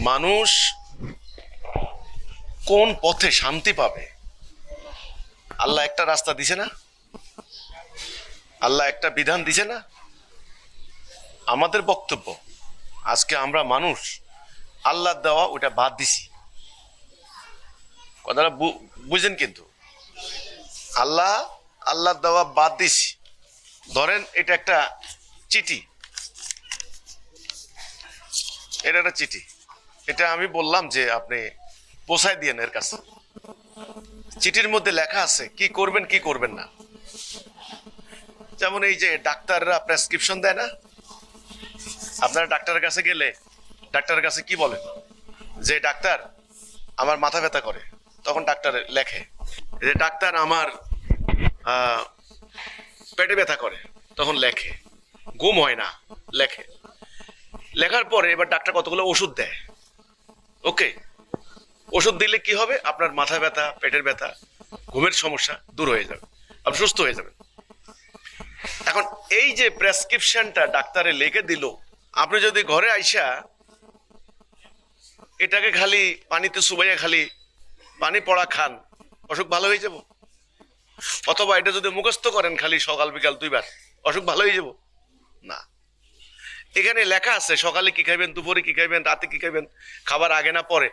মানুষ কোন পথে শান্তি পাবে? আল্লাহ একটা রাস্তা দিছে না? আল্লাহ একটা বিধান দিছে না? আমাদের বক্তব্য, আজকে আমরা মানুষ, আল্লাহ দেওয়া ওটা বাদ দিছি। কথাটা বুঝেন কিন্তু। আল্লাহ আল্লাহ দেওয়া বাদ দিছি। ধরেন এটা একটা চিঠি। এটা একটা চিঠি। এটা আমি বললাম যে আপনি পোষায় দিয়েন এর কাছে। চিঠির মধ্যে লেখা আছে, কি করবেন কি করবেন না। যেমন এই যে ডাক্তাররা প্রেসক্রিপশন দেয় না, আপনারা ডাক্তারের কাছে গেলে ডাক্তারের কাছে কি বলেন যে ডাক্তার, আমার মাথা ব্যথা করে। তখন ডাক্তার লেখে যে ডাক্তার আমার পেটে ব্যথা করে। তখন লেখে, ঘুম হয় না, লেখে। লেখার পরে এবার ডাক্তার কতগুলো ওষুধ দেয়? ওকে। ওষুধ দিলে কি হবে? আপনার মাথা ব্যথা, পেটের ব্যথা, ঘুমের সমস্যা দূর হয়ে যাবে। আপনি সুস্থ হয়ে যাবেন। এখন এই যে প্রেসক্রিপশনটা ডাক্তারে লিখে দিল, আপনি যদি ঘরে আইসা এটাকে খালি পানিতে চুবাইয়া খালি পানি পড়া খান, অসুখ ভালো হয়ে যাব? অথবা এটা যদি মুখস্থ করেন খালি সকাল বিকাল দুইবার, অসুখ ভালো হয়ে যাব? না। এখানে লেখা আছে, সকালে কি খাইবেন, দুপুরে কি খাইবেন, রাতে কি খাইবেন, খাবার আগে না পরে।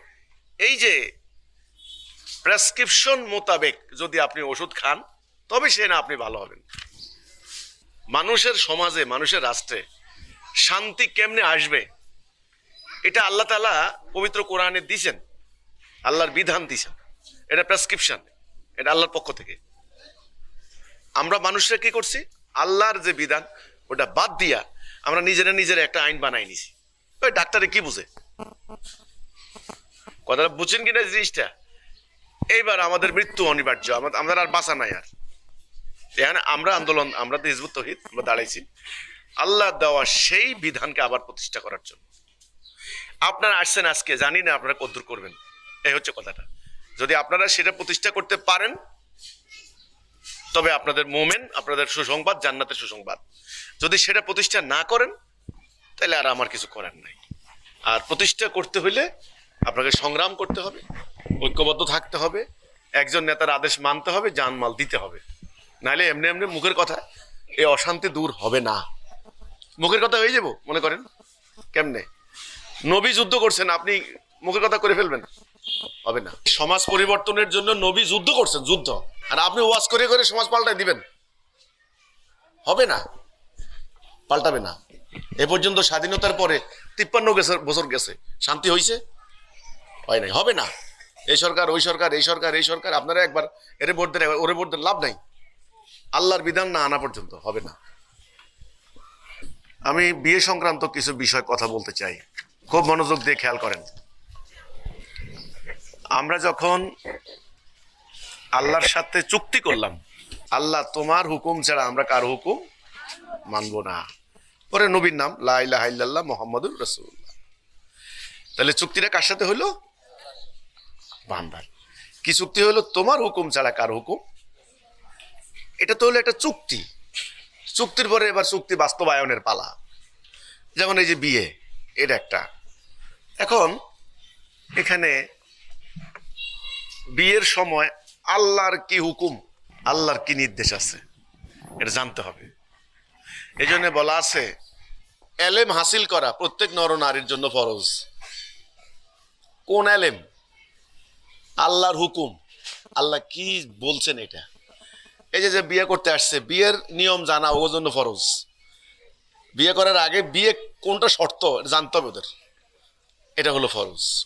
এই যে প্রেসক্রিপশন মোতাবেক যদি আপনি ওষুধ খান, তবে সে না আপনি ভালো হবেন। মানুষের সমাজে, মানুষের রাষ্ট্রে শান্তি কেমনে আসবে? এটা আল্লাহ তালা পবিত্র কোরআনে দিছেন আল্লাহর বিধান দিছেন এটা প্রেসক্রিপশন এটা আল্লাহর পক্ষ থেকে। আমরা মানুষরা কি করছি? আল্লাহর যে বিধান, ওটা বাদ দিয়া আমরা নিজেরা নিজের একটা আইন বানাই নিছি। ওই ডাক্তারে কি বুঝে? কথাটা বুঝছেন কিনা জিনিসটা? এইবার আমাদের মৃত্যু অনিবার্য আমাদের আর বাঁচা নাই আর। এখানে আমরা আন্দোলন আমরা তো হিজবুত তহিদ, আমরা দাঁড়াইছি। আল্লাহ দেওয়া সেই বিধানকে আবার প্রতিষ্ঠা করার জন্য। আপনারা আসছেন আজকে, জানি না আপনারা কদ্দূর করবেন। এই হচ্ছে কথাটা। যদি আপনারা সেটা প্রতিষ্ঠা করতে পারেন, তবে আপনাদের মোমেন, আপনাদের সুসংবাদ, জান্নাতের সুসংবাদ। যদি সেটা প্রতিষ্ঠা না করেন, তাহলে আর আমার কিছু করার নাই। আর প্রতিষ্ঠা করতে হইলে আপনাকে সংগ্রাম করতে হবে, ঐক্যবদ্ধ থাকতে হবে, একজন নেতার আদেশ মানতে হবে, জানমাল দিতে হবে। নাহলে এমনি এমনি মুখের কথা এই অশান্তি দূর হবে না। মুখের কথা হয়ে যাব, মনে করেন? কেমনে? নবী যুদ্ধ করছেন, আপনি মুখের কথা করে ফেলবেন? হবে না। সমাজ পরিবর্তনের জন্য নবী যুদ্ধ করছেন, যুদ্ধ। আর আপনি ওয়াজ করে করে সমাজ পাল্টায় দিবেন। হবে না। পাল্টাবে না। এ পর্যন্ত স্বাধীনতার পরে তিপ্পান্ন বছর গেছে। শান্তি হয়েছে হয় নাই? হবে না। এই সরকার, ওই সরকার, এই সরকার এই সরকার, আপনারা একবার এরে ভোট দেন, ওরে ভোট দেন, লাভ নাই। আল্লাহর বিধান না আনা পর্যন্ত হবে না। আমি বিয়ে সংক্রান্ত কিছু বিষয় কথা বলতে চাই। খুব মনোযোগ দিয়ে খেয়াল করেন। আমরা যখন আল্লাহর সাথে চুক্তি করলাম, আল্লাহ তোমার হুকুম ছাড়া আমরা কার হুকুম মানব না। পরে নবীর নাম লাইল্লাহ মোহাম্মদুর রসুল্লাহ তাহলে চুক্তিটা কার সাথে হইল বান্দার। কি চুক্তি হলো? তোমার হুকুম ছাড়া কার হুকুম? এটা তো হলো একটা চুক্তি। চুক্তির পরে এবার চুক্তি বাস্তবায়নের পালা। যেমন এই যে বিয়ে এটা একটা। এখন এখানে বিয়ের সময় আল্লাহর কি হুকুম, আল্লাহর কি নির্দেশ আছে? এটা জানতে হবে। এই জন্য বলা আছে, এলেম হাসিল করা প্রত্যেক নর নারীর জন্য ফরজ। কোন এলেম? আল্লাহর হুকুম। আল্লাহ কি বলছেন এটা? এই যে যে বিয়ে করতে আসছে, বিয়ের নিয়ম জানা, ওর জন্য ফরজ। বিয়ে করার আগে বিয়ে কোনটা শর্ত জানতে হবে ওদের। এটা হলো ফরজ।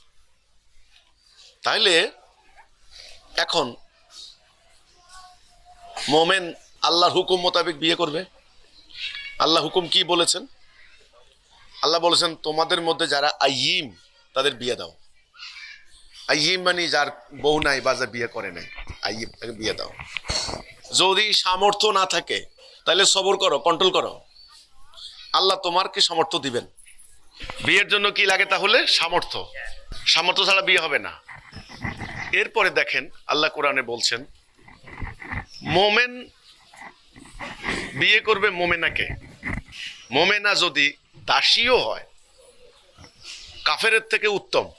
তাইলে এখন মোমেন আল্লাহর হুকুম মোতাবেক বিয়ে করবে? আল্লাহ হুকুম কি বলেছেন? আল্লাহ বলেছেন, তোমাদের মধ্যে যারা আইম তাদের বিয়ে দাও। আইম মানে যার বউ নাই বা যার বিয়ে করে নাই। আইম তাকে বিয়ে দাও। যদি সামর্থ্য না থাকে, তাহলে সবর করো কন্ট্রোল করো। আল্লাহ তোমার কি সামর্থ্য দিবেন। বিয়ের জন্য কি লাগে তাহলে? সামর্থ্য। সামর্থ্য ছাড়া বিয়ে হবে না। এরপরে দেখেন, আল্লাহ কোরআনে বলছেন, মোমেন, বিয়ে করবে মোমেনাকে। মোমেনা যদি দাসীও হয়, কাফেরের থেকে উত্তম।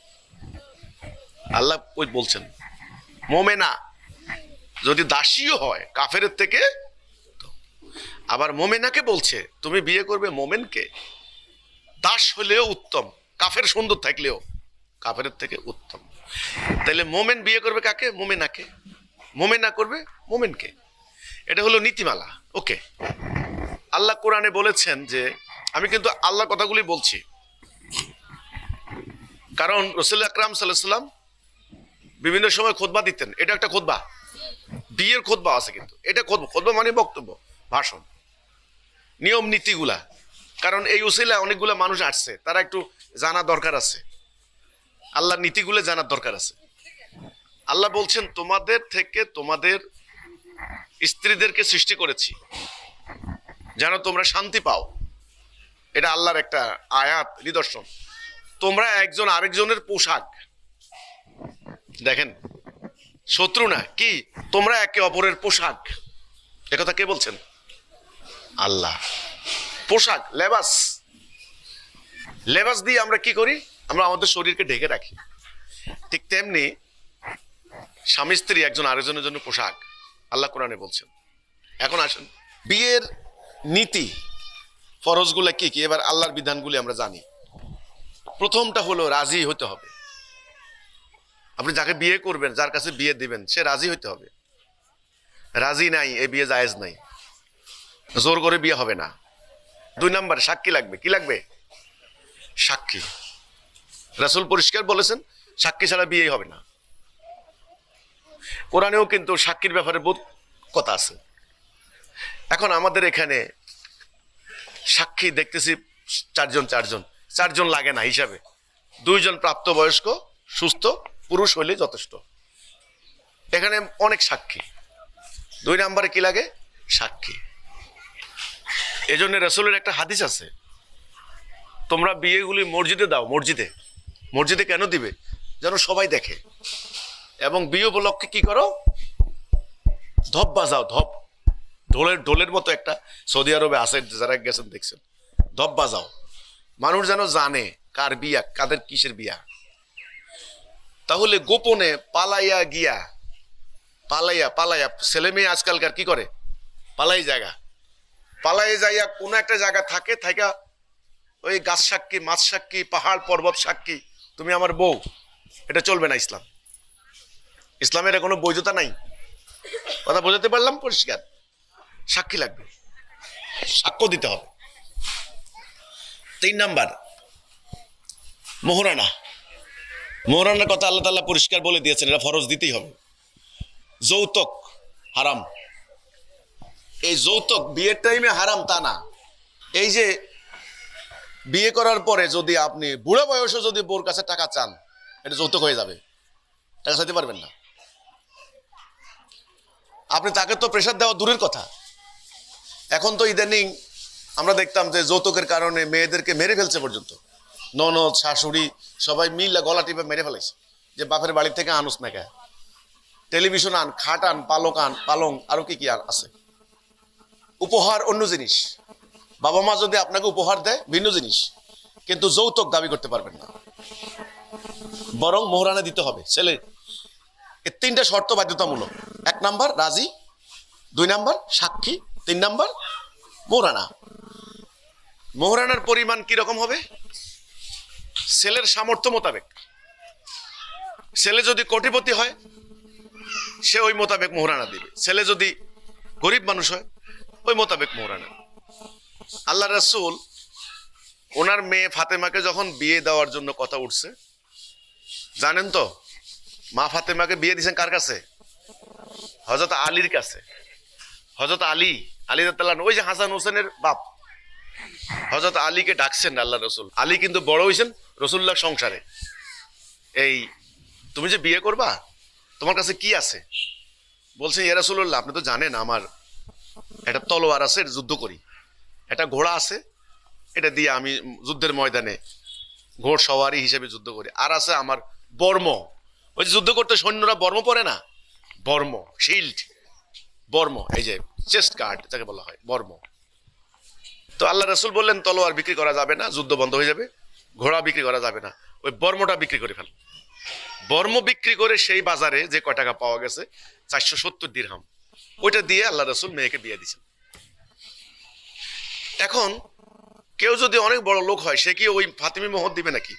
আল্লাহ ওই বলছেন, মোমেনা যদি দাসীও হয় কাফের থেকে আবার মোমেনাকে বলছে, তুমি বিয়ে করবে মোমেনকে, দাস হলেও উত্তম, কাফের সুন্দর থাকলেও কাফের থেকে উত্তম। তাহলে মোমেন বিয়ে করবে কাকে? মোমেনাকে। মোমেনা করবে মোমেনকে। এটা হলো নীতিমালা। ওকে। আল্লাহ কোরআনে বলেছেন যে, আমি কিন্তু আল্লাহ কথাগুলি বলছি। কারণ রসুল আকরাম সাল্লাম বিভিন্ন সময় খোদবা দিতেন। এটা একটা খোদবা। বিয়ের খোদবা আছে কিন্তু। এটা খোদবা। খোদবা মানে বক্তব্য, ভাষণ। নিয়ম, নীতিগুলা। কারণ এই উসিলা অনেকগুলো মানুষ আসছে। তারা একটু জানা দরকার আছে। আল্লাহ নীতিগুলো জানার দরকার আছে। আল্লাহ বলছেন, তোমাদের থেকে তোমাদের স্ত্রীদেরকে সৃষ্টি করেছি। যেন তোমরা শান্তি পাও। এটা আল্লাহর একটা আয়াত, নিদর্শন। তোমরা একজন আরেকজনের পোশাক। দেখেন, শত্রু না, কি? তোমরা একে অপরের পোশাক। একথা কে বলছেন? আল্লাহ। পোশাক, লেবাস। লেবাস দিয়ে আমরা কি করি? আমরা আমাদের শরীরকে ঢেকে রাখি। ঠিক তেমনি স্বামী স্ত্রী একজন আরেকজনের জন্য পোশাক। আল্লাহ কোরআনে বলছেন। এখন আসেন। বিয়ের নীতি, ফরজগুলো কি কি? এবার আল্লাহর বিধানগুলি আমরা জানি। প্রথমটা হলো রাজি হতে হবে। আপনি যাকে বিয়ে করবেন, যার কাছে বিয়ে দিবেন, সে রাজি হতে হবে। রাজি নাই এ বিয়ে জায়েজ নাই। জোর করে বিয়ে হবে না। দুই নাম্বার, সাক্ষী লাগবে। কি লাগবে? সাক্ষী। রাসূল পরিষ্কার বলেছেন, সাক্ষী ছাড়া বিয়েই হবে না। কোরআনেও কিন্তু সাক্ষীর ব্যাপারে বহুত কথা আছে। এখন আমাদের এখানে সাক্ষী দেখতেছি চারজন চারজন। চারজন লাগে না হিসাবে। দুইজন প্রাপ্তবয়স্ক, সুস্থ, পুরুষ হইলে যথেষ্ট। এখানে অনেক সাক্ষী। দুই নাম্বারে কি লাগে? সাক্ষী। এজন্য রসুলের একটা হাদিস আছে। তোমরা বিয়েগুলি মসজিদে দাও, মসজিদে। মসজিদে কেন দিবে? যেন সবাই দেখে। এবং বিয়ে উপলক্ষে কি করো? ধপ বাজাও, ধপ। ঢোলের ঢোলের মতো একটা সৌদি আরবে আছে যারা গেছেন, দেখছেন। ধপ বাজাও মানুষ যেন জানে কার বিয়া, কাদের কিসের বিয়া। তাহলে গোপনে পালাইয়া গিয়া, পালাইয়া পালাইয়া, ছেলে মেয়ে আজকালকার কি করে? পালাই জায়গা। পালাই যাইয়া কোনো একটা জায়গা থাকে থাকা ওই গাছ সাক্ষী, মাছ সাক্ষী, পাহাড়, পর্বত সাক্ষী, তুমি আমার বউ। এটা চলবে না ইসলাম। ইসলামের কোনো বৈধতা নাই। কথা বোঝাতে পারলাম? পরিষ্কার। সাক্ষী লাগবে। সাক্ষ্য দিতে হবে। তিন নাম্বার, মোহরানা। মোহরানার কথা আল্লাহ তাল্লাহ পরিষ্কার বলে দিয়েছেন, এটা ফরজ দিতেই হবে। যৌতুক হারাম। এই যৌতুক বিয়ের টাইমে হারাম তা না। এই যে বিয়ে করার পরে যদি আপনি বুড়ো বয়সে যদি বোর কাছে টাকা চান, এটা যৌতুক হয়ে যাবে। টাকা চাইতে পারবেন না। আপনি তাকে তো প্রেশার দেওয়া দূরের কথা। এখন তো ইদানিং আমরা দেখতাম যে যৌতুকের কারণে মেয়েদেরকে মেরে ফেলছে পর্যন্ত। ননদ, শাশুড়ি সবাই মিল গলা টিপে মেরে ফেলাইছে যে বাপের বাড়ি থেকে আনুস না কে। টেলিভিশন আন, খাট আন, পালক আন, পালং, আরও কি কি আর আছে। উপহার অন্য জিনিস। বাবা মা যদি আপনাকে উপহার দেয়, ভিন্ন জিনিস। কিন্তু যৌতুক দাবি করতে পারবেন না। বরং মোহরানা দিতে হবে। ছেলে এর তিনটা শর্ত বাধ্যতামূলক। এক নাম্বার, রাজি। দুই নাম্বার, সাক্ষী। তিন নাম্বার, মোহরানা। মোহরানার পরিমাণ কি রকম হবে? সেলের সামর্থ্য মোতাবেক। ছেলে যদি কোটিপতি হয়, সে ওই মোতাবেক মোহরানা দিবে। ছেলে যদি গরিব মানুষ হয়, ওই মোতাবেক মোহরানা আল্লাহ রাসূল, ওনার মেয়ে ফাতেমাকে যখন বিয়ে দেওয়ার জন্য কথা উঠছে, জানেন তো, মা ফাতেমাকে বিয়ে দিয়েছেন কার কাছে? হজরত আলীর কাছে। হজরত আলী আলী আনহু, ওই যে হাসান হোসেনের বাপ। হজরত আলীকে ডাকছেন আল্লাহ রসুল। আলী কিন্তু বড় হয়েছেন রসুল্লাহ সংসারে। এই তুমি যে বিয়ে করবা তোমার কাছে কি আছে? বলছে ইয়া রসুল্লাহ আপনি তো জানেন আমার একটা তলোয়ার আছে যুদ্ধ করি। একটা ঘোড়া আছে এটা দিয়ে আমি যুদ্ধের ময়দানে ঘোড় সওয়ারি হিসেবে যুদ্ধ করি। আর আছে আমার বর্ম। ওই যুদ্ধ করতে সৈন্যরা বর্ম পরে না? বর্ম শিল্ড। বর্ম এই যে চেস্ট গার্ড যাকে বলা হয় বর্ম তো আল্লাহ রসুল বললেন, তলোয়ার বিক্রি করা যাবে না, যুদ্ধ বন্ধ হয়ে যাবে, ঘোড়া বিক্রি করা যাবে না, ওই বর্মটা বিক্রি করে ফেল। বর্ম বিক্রি করে সেই বাজারে যে কয় টাকা পাওয়া গেছে, চারশো সত্তর দিরহাম, ওইটা দিয়ে আল্লাহ রসুল মেয়েকে বিয়ে দিয়েছেন। এখন কেউ যদি অনেক বড় লোক হয়, সে কি ওই ফাতিমি মোহর দিবে নাকি?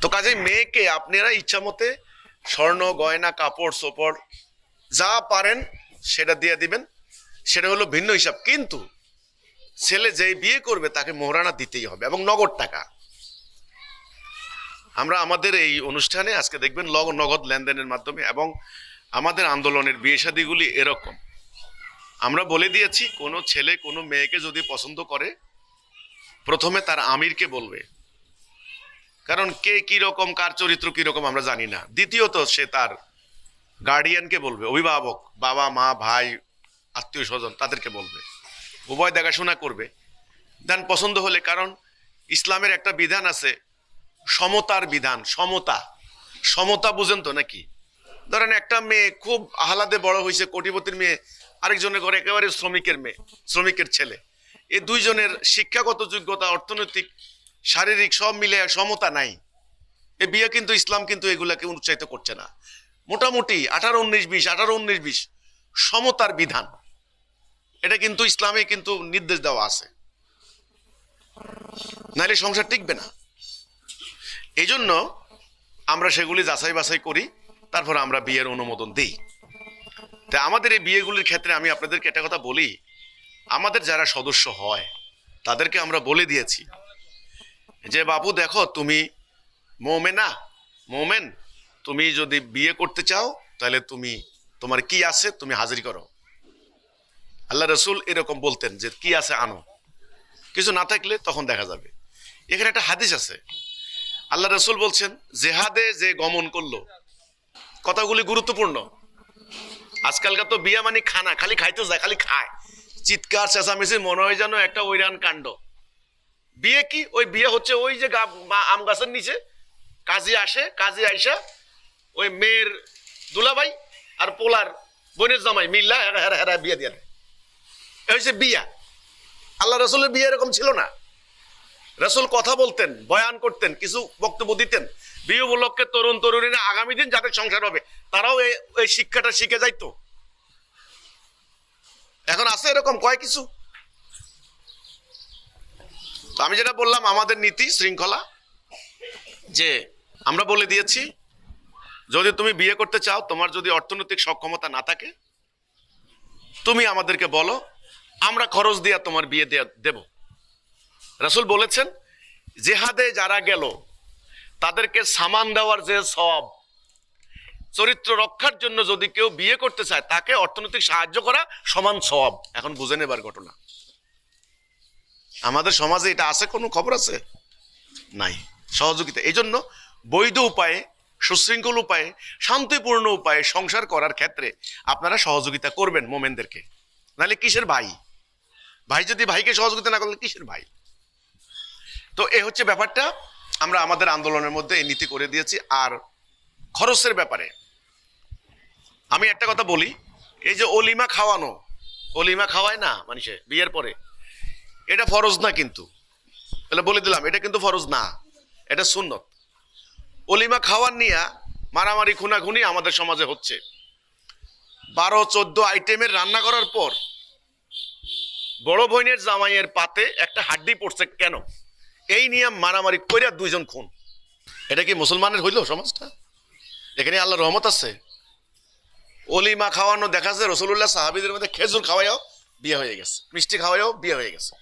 তো কাজে মেয়েকে আপনারা ইচ্ছা মতে স্বর্ণ, গয়না, কাপড়, সোপড়, যা পারেন সেটা দিয়ে দিবেন, সেটা হলো ভিন্ন হিসাব। কিন্তু ছেলে যেই বিয়ে করবে, তাকে মোহরানা দিতেই হবে এবং নগদ টাকা। আমরা আমাদের এই অনুষ্ঠানে আজকে দেখবেন লগ, নগদ লেনদেনের মাধ্যমে এবং আমাদের আন্দোলনের বিয়ে শাদিগুলি এরকম। আমরা বলে দিয়েছি, কোনো ছেলে, কোনো মেয়েকে যদি পছন্দ করে, প্রথমে তার আমিরকে বলবে। কারণ কে কি রকম কার চরিত্র কি রকম আমরা জানি না। দ্বিতীয়ত সে তার গার্ডিয়ানকে বলবে, অভিভাবক, বাবা, মা, ভাই, আত্মীয় স্বজন তাদেরকে বলবে। উভয় দেখাশোনা করবে। দেন পছন্দ হলে, কারণ ইসলামের একটা বিধান আছে, সমতার বিধান, সমতা। সমতা বুঝেন তো নাকি? ধরেন একটা মেয়ে খুব আহ্লাদে বড় হয়েছে, কোটিপতির মেয়ে, আরেকজনের ঘরে একেবারে শ্রমিকের মেয়ে, শ্রমিকের ছেলে। এই দুইজনের শিক্ষাগত যোগ্যতা, অর্থনৈতিক, শারীরিক সব মিলে সমতা নাই। এ বিয়ে কিন্তু, ইসলাম কিন্তু এগুলাকে উৎসাহিত করছে না। মোটামুটি আঠারো, উনিশ, বিশ, আঠারো, উনিশ, বিশ। সমতার বিধান। এটা কিন্তু ইসলামে কিন্তু নির্দেশ দেওয়া আছে। নাহলে সংসার টিকবে না। এই জন্য আমরা সেগুলি যাচাই বাছাই করি, তারপর আমরা বিয়ের অনুমোদন দিই। তা আমাদের এই বিয়েগুলির ক্ষেত্রে আমি আপনাদেরকে একটা কথা বলি। আমাদের যারা সদস্য হয়, তাদেরকে আমরা বলে দিয়েছি যে, বাবু, দেখো, তুমি মোমেনা, মোমেন তুমি যদি বিয়ে করতে চাও, তাহলে তুমি, তোমার কি আছে তুমি হাজির করো। আল্লাহ রসুল এরকম বলতেন যে, কি আছে আনো। কিছু না থাকলে তখন দেখা যাবে। এখানে একটা হাদিস আছে। আল্লাহ রসুল বলছেন, জেহাদে যে গমন করল, কথাগুলি গুরুত্বপূর্ণ। আজকালকার তো বিয়া মানে খানা, খালি খাইতে যায়, খালি খায়। চিৎকার, চেঁচামেচি, মনে হয় যেন একটা ওইরান কাণ্ড। বিয়ে কি? ওই বিয়ে হচ্ছে ওই যে আম গাছের নিচে। কাজী আসে, কাজী আইসা ওই মেয়ের দুলাভাই আর পোলার বোনের জামাই মিল্লা হেরা হেরা বিয়ে দিয়ে দেয়। এ বিয়া। আল্লাহ রসুলের বিয়ে এরকম ছিল না। রসুল কথা বলতেন, বয়ান করতেন, কিছু বক্তব্য দিতেন। বিয়ে উপলক্ষে তরুণ তরুণীরা আগামী দিন যাদের সংসার হবে, তারাও এই শিক্ষাটা শিখে যাইতো। এখন আছে এরকম কয় কিছু? আমি যেটা বললাম, আমাদের নীতি, শৃঙ্খলা, যে আমরা বলে দিয়েছি যদি তুমি বিয়ে করতে চাও, তোমার যদি অর্থনৈতিক সক্ষমতা না থাকে, তুমি আমাদেরকে বলো, আমরা খরচ দিয়া তোমার বিয়ে দেব। রাসুল বলেছেন, জেহাদে যারা গেল, তাদেরকে সামান দেওয়ার যে সব চরিত্র রক্ষার জন্য যদি কেউ বিয়ে করতে চায়, তাকে অর্থনৈতিক সাহায্য করা সমান সব এখন বুঝে নেবার ঘটনা। আমাদের সমাজে এটা আছে, কোনো খবর আছে? নাই। সহযোগিতা। এই জন্য বৈধ উপায়ে সুশৃঙ্খল উপায়ে, শান্তিপূর্ণ উপায়ে সংসার করার ক্ষেত্রে আপনারা সহযোগিতা করবেন মোমেনদেরকে। নাহলে কিসের ভাই? ভাই যদি ভাইকে সহযোগিতা না করলে কিসের ভাই? তো এ হচ্ছে ব্যাপারটা। আমরা আমাদের আন্দোলনের মধ্যে এই নীতি করে দিয়েছি। আর খরচের ব্যাপারে আমি একটা কথা বলি। এই যে অলিমা খাওয়ানো, অলিমা খাওয়ায় না মানুষে বিয়ের পরে? এটা ফরজ না কিন্তু। তাহলে বলে দিলাম, এটা কিন্তু ফরজ না। এটা সুন্নত। অলিমা খাওয়ার নিয়ে মারামারি, খুনাখুনি আমাদের সমাজে হচ্ছে। বারো, চোদ্দ আইটেমের রান্না করার পর বড় বোনের জামাইয়ের পাতে একটা হাড্ডি পড়ছে কেন? এই নিয়ে মারামারি কইরা দুইজন খুন। এটা কি মুসলমানের হইল সমাজটা? এখানে আল্লাহ রহমত আছে। অলিমা খাওয়ানো দেখা যায় রসুল্লাহ সাহাবিদের মধ্যে খেজুর খাওয়াইও বিয়ে হয়ে গেছে, মিষ্টি খাওয়াইও বিয়ে হয়ে গেছে।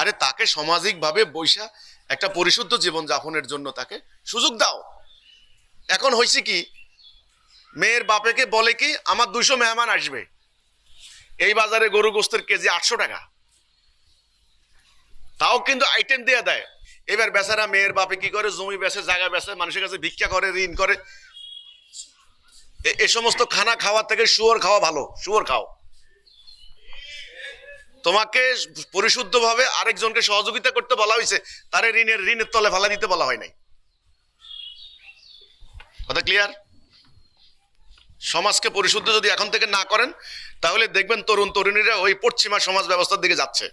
আরে তাকে সামাজিকভাবে বৈশা একটা পরিশুদ্ধ জীবন যাপনের জন্য তাকে সুযোগ দাও। এখন হয়েছে কি, মেয়ের বাপেকে বলে কি, আমার দুশো মেহমান আসবে। এই বাজারে গরু গোস্তের কেজি আটশো টাকা। তাও কিন্তু আইটেম দিয়ে দেয়। এবার বেচারা মেয়ের বাপে কি করে, জমি বেচে, জায়গা বেচে, মানুষের কাছে ভিক্ষা করে, ঋণ করে। এ সমস্ত খানা খাওয়ার থেকে শুয়োর খাওয়া ভালো, শুয়োর খাও। তোমাকে পরিশুদ্ধভাবে আরেকজনকে সহযোগিতা করতে বলা হয়েছে, তারে ঋণের ঋণের তলে ফেলা দিতে বলা হয় নাই। কথা ক্লিয়ার সমাজকে পরিশুদ্ধ যদি এখন থেকে না করেন, তাহলে দেখবেন তরুণ তরুণীরা ওই পশ্চিমা সমাজ ব্যবস্থার দিকে যাচ্ছে।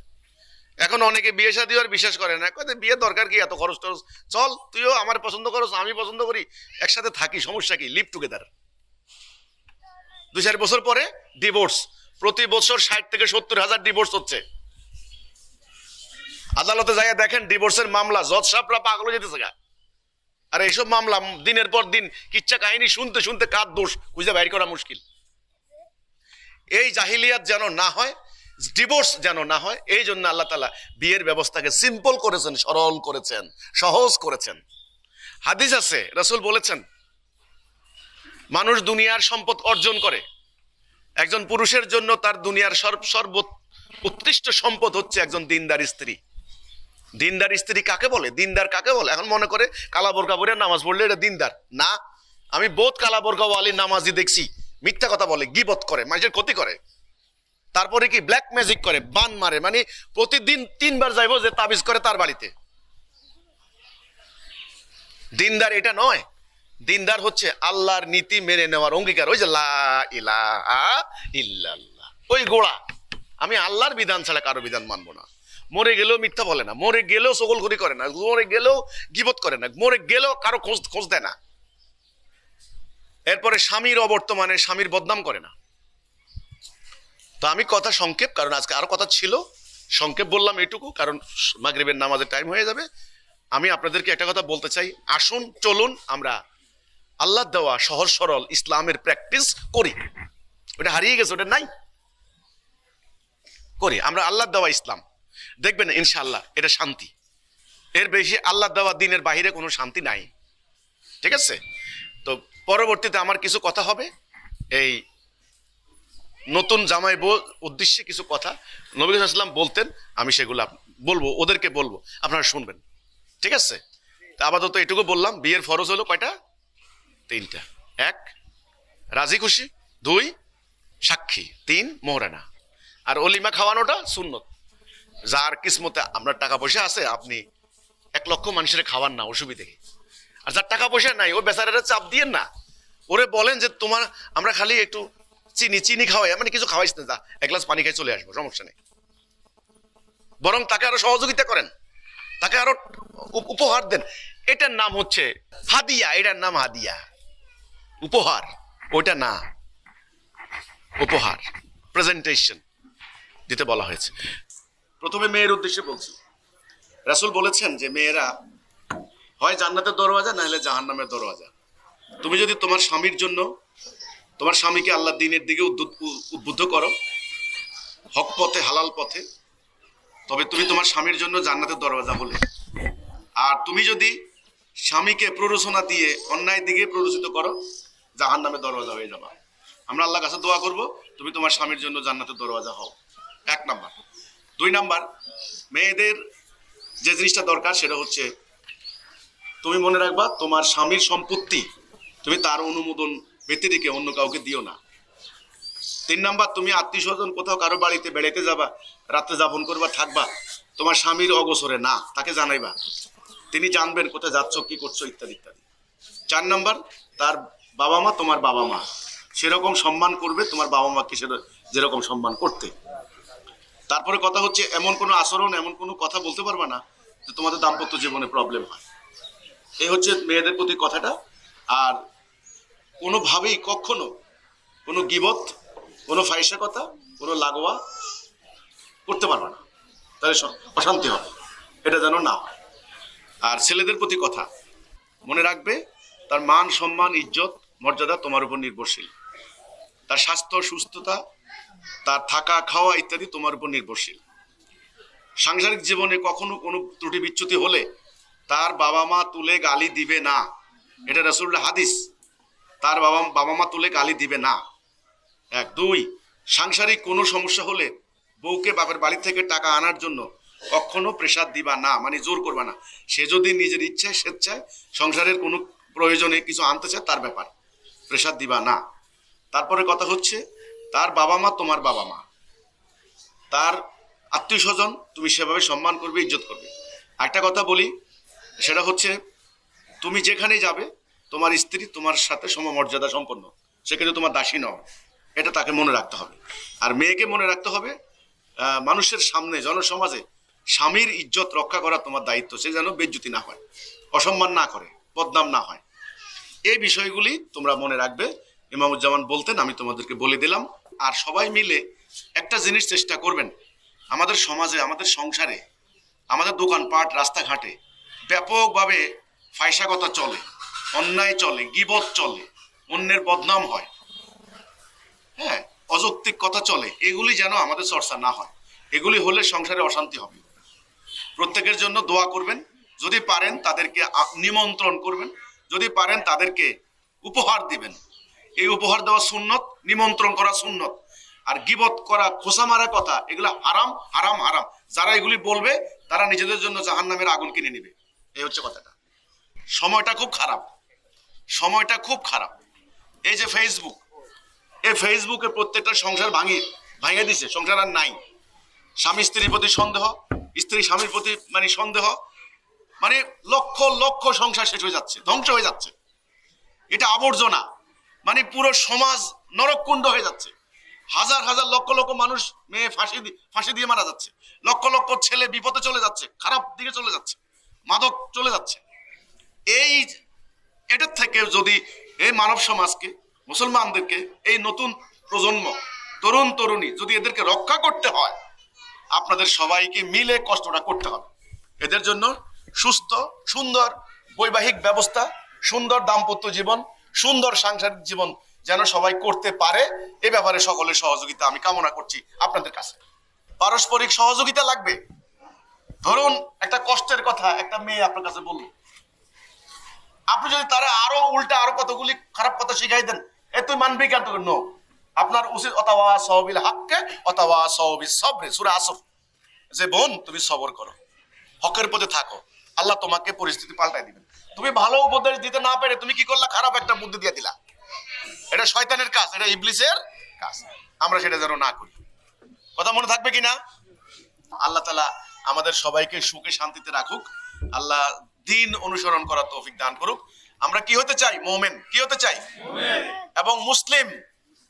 এখন অনেকে বিয়ে শাদী আর বিশ্বাস করে না কয় বিয়ে দরকার কি এত খরচ টরচ? চল, তুইও আমার পছন্দ করস, আমি পছন্দ করি, একসাথে থাকি, সমস্যা কি? লিভ টুগেদার দুই চার বছর পরে ডিভোর্স প্রতি বছর ষাট থেকে সত্তর হাজার ডিভোর্স হচ্ছে। আদালতে যাইয়া দেখেন ডিভোর্সের মামলা, জজ সাহেবরা পাগল যেতেছে গা। আর এইসব মামলা, দিনের পর দিন কিচ্ছা কাহিনী শুনতে শুনতে কার দোষ? খুঁজে বাইর করা মুশকিল। এই জাহিলিয়াত যেন না হয় ডিভোর্স যেন না হয়, এই জন্য আল্লাহ তালা বিয়ের ব্যবস্থাকে সিম্পল করেছেন, সরল করেছেন, সহজ করেছেন। হাদিস আছে, রসুল বলেছেন, মানুষ দুনিয়ার সম্পদ অর্জন করে একজন পুরুষের জন্য তার দুনিয়ার সর্ব সর্ব উৎকৃষ্ট সম্পদ হচ্ছে একজন দিনদার স্ত্রী। দিনদার স্ত্রী কাকে বলে? দিনদার কাকে বলে? এখন মনে করে কালা বোরকা পরে নামাজ পড়লে এটা দিনদার। না, আমি বোধ কালা বোরকা ওয়ালি নামাজি দেখছি। মিথ্যা কথা বলে, গিবত করে, মানুষের ক্ষতি করে। তারপরে কি ব্ল্যাক ম্যাজিক করে, বান মারে মানে প্রতিদিন তিনবার যাইবো যে তাবিজ করে তার বাড়িতে। দিনদার এটা নয়। দিনদার হচ্ছে আল্লাহর নীতি মেনে নেওয়ার অঙ্গীকার। ওই যে ইল্লাল্লাহ। ওই গোড়া। আমি আল্লাহর বিধান ছাড়া কারও বিধান মানবো না। মরে গেলেও মিথ্যা বলে না। মরে গেলেও সকলখুরি করে না। মরে গেলেও গিবত করে না। মরে গেলেও কারও খোঁজ খোঁজ দেয় না। এরপরে স্বামীর অবর্তমানে স্বামীর বদনাম করে না। তো আমি কথা সংক্ষেপ, কারণ আজকে আরও কথা ছিল। সংক্ষেপ বললাম এটুকু, কারণ মাগরিবের নামাজের টাইম হয়ে যাবে। আমি আপনাদেরকে একটা কথা বলতে চাই। আসুন, চলুন, আমরা আল্লাহ দেওয়া সহজ সরল ইসলামের প্র্যাকটিস করি। ওটা হারিয়ে গেছে, ওটা নাই। করি, আমরা আল্লাহ দেওয়া ইসলাম। দেখবেন ইনশাল্লাহ এটা শান্তি। এর বেশি আল্লাহ দেওয়া দিনের বাহিরে কোনো শান্তি নাই। ঠিক আছে? তো পরবর্তীতে আমার কিছু কথা হবে। এই নতুন জামাই বউ উদ্দেশ্যে কিছু কথা। নবী ইসলাম বলতেন, আমি সেগুলো বলব, ওদেরকে বলব, আপনারা শুনবেন। ঠিক আছে? তা আপাতত এটুকু বললাম, বিয়ের ফরজ হলো কয়টা? তিনটা। এক, রাজি খুশি। দুই, সাক্ষী। তিন, মোহরানা। আর অলিমা খাওয়ানোটা সুন্নত। যার কিসমতে আপনার টাকা পয়সা আছে, আপনি এক লক্ষ মানুষের খাওয়ান না, অসুবিধে আর যার টাকা পয়সা নাই, ও বেচারাটা চাপ দিয়েন না। ওরে বলেন যে তোমার, আমরা খালি একটু চিনি চিনি খাওয়াই মানে কিছু খাওয়াইস না, যা, এক গ্লাস পানি খাই চলে আসব, সমস্যা নেই। বরং তাকে আরও সহযোগিতা করেন। তাকে আরও উপ- উপহার দেন। এটার নাম হচ্ছে হাদিয়া, এটার নাম হাদিয়া। উপহার, ওইটা না। উপহার প্রেজেন্টেশন দিতে বলা হয়েছে। প্রথমে মেয়ের উদ্দেশ্যে বলছি, রাসূল বলেছেন যে মেয়েরা হয় জান্নাতের দরওয়াজা, না হলে জাহান্নামের দরওয়াজা। তুমি যদি তোমার স্বামীর জন্য, তোমার স্বামীকে আল্লাহ দিনের দিকে উদ্বুদ্ধ- করো, হক পথে, হালাল পথে, তবে তুমি তোমার স্বামীর জন্য জান্নাতের দরওয়াজা বলে। আর তুমি যদি স্বামীকে প্ররোচনা দিয়ে অন্যায় দিকে প্ররোচিত করো জাহান নামে দরওয়াজা হয়ে যাবা। আমরা আল্লাহ কাছে দোয়া করব, তুমি তোমার স্বামীর জন্য জান্নাতের দরওয়াজা হও। এক নাম্বার। দুই নাম্বার, মেয়েদের যে জিনিসটা দরকার সেটা হচ্ছে তুমি মনে রাখবা তোমার স্বামীর সম্পত্তি তুমি তার অনুমোদন ব্যতিরিকে অন্য কাউকে দিও না। তিন নাম্বার, তুমি আত্মীয় স্বজন কোথাও কারও বাড়িতে বেড়াইতে যাবা রাত্রে যাপন করবা, থাকবা, তোমার স্বামীর অগোচরে না, তাকে জানাইবা। তিনি জানবেন কোথায় যাচ্ছ, কি করছ, ইত্যাদি ইত্যাদি। চার নাম্বার, তার বাবা মা তোমার বাবা মা সেরকম সম্মান করবে, তোমার বাবা মাকে সেটা যেরকম সম্মান করতে। তারপরে কথা হচ্ছে, এমন কোনো আচরণ, এমন কোনো কথা বলতে পারবে না, যে তোমাদের দাম্পত্য জীবনে প্রবলেম হয়। এই হচ্ছে মেয়েদের প্রতি কথাটা। আর কোনোভাবেই কখনো কোনো গিবত, কোনো ফাইসা কথা কোনো লাগোয়া করতে পারবে না। তাহলে অশান্তি হবে। এটা যেন না হয়। আর ছেলেদের প্রতি কথা মনে রাখবে, তার মান, সম্মান, ইজ্জত মর্যাদা তোমার উপর নির্ভরশীল। তার স্বাস্থ্য, সুস্থতা, তার থাকা, খাওয়া ইত্যাদি তোমার উপর নির্ভরশীল। সাংসারিক জীবনে কখনো কোনো ত্রুটি বিচ্যুতি হলে তার বাবা মা তুলে গালি দিবে না। এটা রসুল্লাহ হাদিস। তার বাবা বাবা মা তুলে গালি দিবে না। এক, দুই, সাংসারিক কোনো সমস্যা হলে বউকে বাপের বাড়ি থেকে টাকা আনার জন্য কখনো প্রেসার দিবা না মানে জোর করবা না। সে যদি নিজের ইচ্ছায়, স্বেচ্ছায় সংসারের কোনো প্রয়োজনে কিছু আনতে চায়, তার ব্যাপার। প্রেসার দিবা, না। তারপরে কথা হচ্ছে, তার বাবা মা তোমার বাবা মা। তার আত্মীয় স্বজন তুমি সেভাবে সম্মান করবে, ইজ্জত করবে। একটা কথা বলি, সেটা হচ্ছে, তুমি যেখানে যাবে, তোমার স্ত্রী তোমার সাথে সমমর্যাদা সম্পন্ন। সে কিন্তু তোমার দাসী নয়। এটা তাকে মনে রাখতে হবে। আর মেয়েকে মনে রাখতে হবে মানুষের সামনে, জনসমাজে স্বামীর ইজ্জত রক্ষা করা তোমার দায়িত্ব। সে যেন বেজ্জুতি না হয়, অসম্মান না করে, বদনাম না হয়। এই বিষয়গুলি তোমরা মনে রাখবে। ইমামুজ্জামান বলতেন, আমি তোমাদেরকে বলে দিলাম। আর সবাই মিলে একটা জিনিস চেষ্টা করবেন। আমাদের সমাজে, আমাদের সংসারে, আমাদের দোকানপাট, রাস্তাঘাটে ব্যাপকভাবে ফাইসাগতা চলে, অন্যায় চলে, গিবত চলে, অন্যের বদনাম হয়। হ্যাঁ অযৌক্তিক কথা চলে, এগুলি যেন আমাদের চর্চা না হয়। এগুলি হলে সংসারে অশান্তি হবে। প্রত্যেকের জন্য দোয়া করবেন। যদি পারেন তাদেরকে নিমন্ত্রণ করবেন। যদি পারেন তাদেরকে উপহার দিবেন। এই উপহার দেওয়া সুন্নত, নিমন্ত্রণ করা সুন্নত। আর গিবত করা, খোসা মারা কথা, এগুলো হারাম হারাম হারাম। যারা এগুলি বলবে, তারা নিজেদের জন্য জাহান্নামের আগুন কিনে নেবে। এই হচ্ছে কথাটা। সময়টা খুব খারাপ। সময়টা খুব খারাপ। এই যে ফেসবুক এই ফেসবুকে প্রত্যেকটা সংসার ভাঙি ভাঙে দিছে, সংসার আর নাই। স্বামী স্ত্রীর প্রতি সন্দেহ, স্ত্রী স্বামীর প্রতি মানে সন্দেহ মানে লক্ষ লক্ষ সংসার শেষ হয়ে যাচ্ছে, ধ্বংস হয়ে যাচ্ছে। এটা আবর্জনা মানে পুরো সমাজ নরককুণ্ড হয়ে যাচ্ছে। হাজার হাজার লক্ষ লক্ষ মানুষ মেয়ে ফাঁসি ফাঁসি দিয়ে মারা যাচ্ছে। লক্ষ লক্ষ ছেলে বিপদে চলে যাচ্ছে, খারাপ দিকে চলে যাচ্ছে, মাদক চলে যাচ্ছে। এই এটার থেকে যদি এই মানব সমাজকে, মুসলমানদেরকে, এই নতুন প্রজন্ম, তরুণ তরুণী যদি এদেরকে রক্ষা করতে হয়, আপনাদের সবাইকে মিলে কষ্টটা করতে হবে। এদের জন্য সুস্থ, সুন্দর বৈবাহিক ব্যবস্থা, সুন্দর দাম্পত্য জীবন, সুন্দর সাংসারিক জীবন যেন সবাই করতে পারে, এ ব্যাপারে সকলের সহযোগিতা আমি কামনা করছি আপনাদের কাছে। পারস্পরিক সহযোগিতা লাগবে? ধরুন, একটা কষ্টের কথা একটা মেয়ে আপনার কাছে বলল, আপনি যদি তারা আরও উল্টা আরও কতগুলি খারাপ কথা শিখাই দেন, এ তুই মানবি কেন? তোকে আপনার উচিত অথবা সহবিল হাক্কে অথবা সহবিল সবরে, সুরে আসর। যে বোন, তুমি সবর করো, হকের পথে থাকো আল্লাহ তোমাকে পরিস্থিতি পাল্টাই দিবেন। তুমি ভালো উপদেশ দিতে না পেরে তুমি কি করলা? খারাপ একটা বুদ্ধি দিয়ে দিলা। এটা শয়তানের কাজ, এটা ইবলিসের কাজ। আমরা সেটা যেন না করি। কথা মনে থাকবে কি না আল্লাহ তালা আমাদের সবাইকে সুখে শান্তিতে রাখুক। আল্লাহ দিন অনুসরণ করার তৌফিক দান করুক। আমরা কি হতে চাই? মোমেন। কি হতে চাই? এবং মুসলিম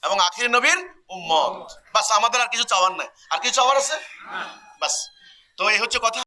এবং আখির নবীর উম্মত। বাস, আমাদের আর কিছু চাওয়ার নাই। আর কিছু চাওয়ার আছে? বাস, তো এই হচ্ছে কথা।